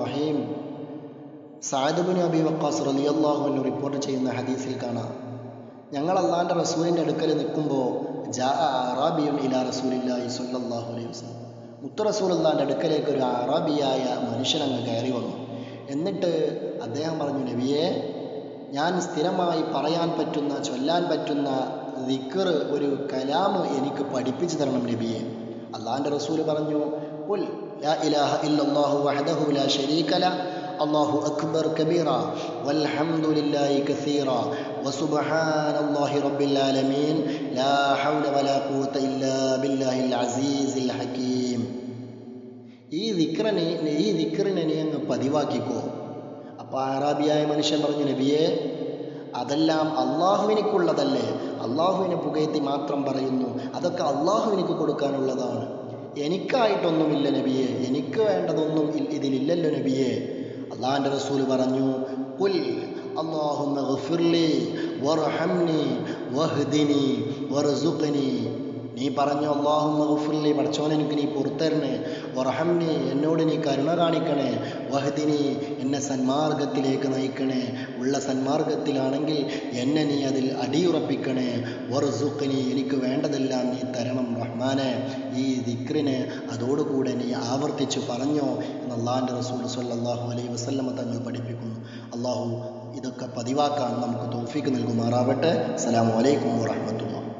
Rahim Saad bin Abi Waqqas റളിയല്ലാഹു അൻഹു report ചെയ്യുന്ന ഹദീസിൽ കാണാം. ഞങ്ങൾ അള്ളാഹിന്റെ റസൂലിന്റെ അടുക്കൽ നിൽക്കുമ്പോൾ ജാ ഇലാ റസൂലില്ലാഹി അലൈഹി മുത്തു റസൂൽ അള്ളാഹിന്റെ അടുക്കലേക്ക് ഒരു അറബിയായ മനുഷ്യൻ അങ്ങ് കയറി വന്നു. എന്നിട്ട് അദ്ദേഹം പറഞ്ഞു നബിയെ ഞാൻ സ്ഥിരമായി പറയാൻ പറ്റുന്ന ചൊല്ലാൻ പറ്റുന്ന ദിക്കർ ഒരു കലാമ് എനിക്ക് പഠിപ്പിച്ചു തരണം നബിയെ. അള്ളാഹിന്റെ റസൂൽ പറഞ്ഞു ഉൽ ലാ ഇലാഹ ഇല്ലല്ലാഹു വഹദഹു ലാ ശരീകല അള്ളാഹു അക്ബർ കബീറ വൽഹംദുലില്ലാഹി കസീറ വസുബ്ഹാനല്ലാഹി റബ്ബിൽ ആലമീൻ ലാ ഹൗല വലാ ഖുവത ഇല്ലാ ബില്ലാഹിൽ അസീസിൽ ഹകീം ഈ ദിക്റിനെ ഈ ദിക്റിനെ നീ അങ്ങ് പതിവാക്കിക്കോ. അപ്പോൾ അറാബിയായ മനുഷ്യൻ പറഞ്ഞു നബിയെ അതെല്ലാം അള്ളാഹുവിനേക്കുള്ളതല്ലേ അള്ളാഹുവിനെ പുകയത്തി മാത്രം പറയുന്നു. അതൊക്കെ അള്ളാഹു എനിക്ക് കൊടുക്കാനുള്ളതാണ്. എനിക്കായിട്ടൊന്നുമില്ല നബിയെ. എനിക്ക് വേണ്ടതൊന്നും ഇതിലില്ലല്ലോ നബിയെ. അള്ളാഹിന്റെ റസൂൽ പറഞ്ഞു വഹ്ദിനി വർസുഖ്നി. നീ പറഞ്ഞു അള്ളാഹു ഗഫിർലി പഠിച്ചോൻ എനിക്ക് നീ പുറത്തരണേ. ഒറഹമ്മി എന്നോട് നീ കരുണ കാണിക്കണേ. വഹദിനി എന്നെ സന്മാർഗത്തിലേക്ക് നയിക്കണേ. ഉള്ള സന്മാർഗത്തിലാണെങ്കിൽ എന്നെ നീ അതിൽ അടിയുറപ്പിക്കണേ. വറുസുഖിനി എനിക്ക് വേണ്ടതെല്ലാം നീ തരണം റഹ്മാനെ. ഈ ദിക്രിനെ അതോടുകൂടെ നീ ആവർത്തിച്ച് പറഞ്ഞോ. എന്ന് അള്ളാഹിന്റെ റസൂൽ സല്ലാഹു അലൈ വസല്ലമ തങ്ങൾ പഠിപ്പിക്കുന്നു. അള്ളാഹു ഇതൊക്കെ പതിവാക്കാൻ നമുക്ക് തോഫിക്ക് നൽകുമാറാവട്ടെ. അസ്സാം വലൈക്കും വറഹ്മത്തുള്ളാഹി.